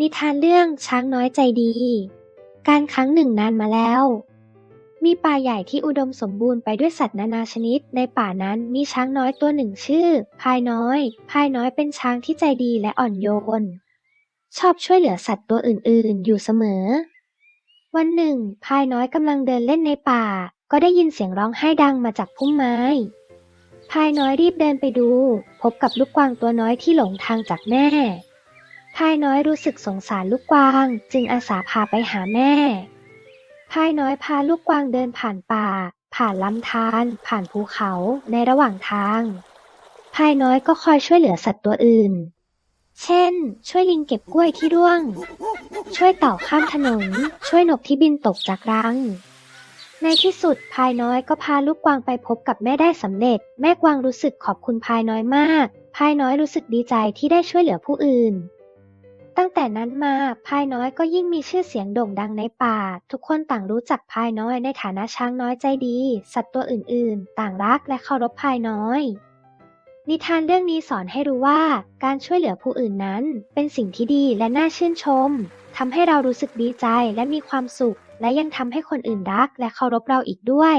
นิทานเรื่องช้างน้อยใจดี การครั้งหนึ่งนานมาแล้ว มีป่าใหญ่ที่อุดมสมบูรณ์ไปด้วยสัตว์นานาชนิด ในป่านั้นมีช้างน้อยตัวหนึ่งชื่อ พายน้อย พายน้อยเป็นช้างที่ใจดีและอ่อนโยน ชอบช่วยเหลือสัตว์ตัวอื่นๆ อยู่เสมอ วันหนึ่ง พายน้อยกำลังเดินเล่นในป่า ก็ได้ยินเสียงร้องไห้ดังมาจากพุ่มไม้ พายน้อยรีบเดินไปดู พบกับลูกกวางตัวน้อยที่หลงทางจากแม่ พายน้อยรู้สึกสงสารลูกกวาง จึงอาสาพาไปหาแม่พายน้อยพาลูกกวางเดินผ่านป่า ผ่านลำธารผ่านภูเขาในระหว่างทางพายน้อยก็คอยช่วยเหลือสัตว์ตัวอื่น เช่น ช่วยลิงเก็บกล้วยที่ร่วง ช่วยเต่าข้ามถนน ช่วยนกที่บินตกจากรัง ในที่สุดพายน้อยก็พาลูกกวางไปพบกับแม่ได้สำเร็จ แม่กวางรู้สึกขอบคุณพายน้อยมาก พายน้อยรู้สึกดีใจที่ได้ช่วยเหลือผู้อื่น ตั้งแต่นั้นมาพายน้อยก็ยิ่งมีชื่อเสียงโด่งดังในป่า ทุกคนต่างรู้จักพายน้อยในฐานะช้างน้อยใจดี สัตว์ตัวอื่นๆ ต่างรักและเคารพพายน้อย นิทานเรื่องนี้สอนให้รู้ว่า การช่วยเหลือผู้อื่นนั้น เป็นสิ่งที่ดีและน่าชื่นชมทำให้เรารู้สึกดีใจและมีความสุข และยังทำให้คนอื่นรักและเคารพเราอีกด้วย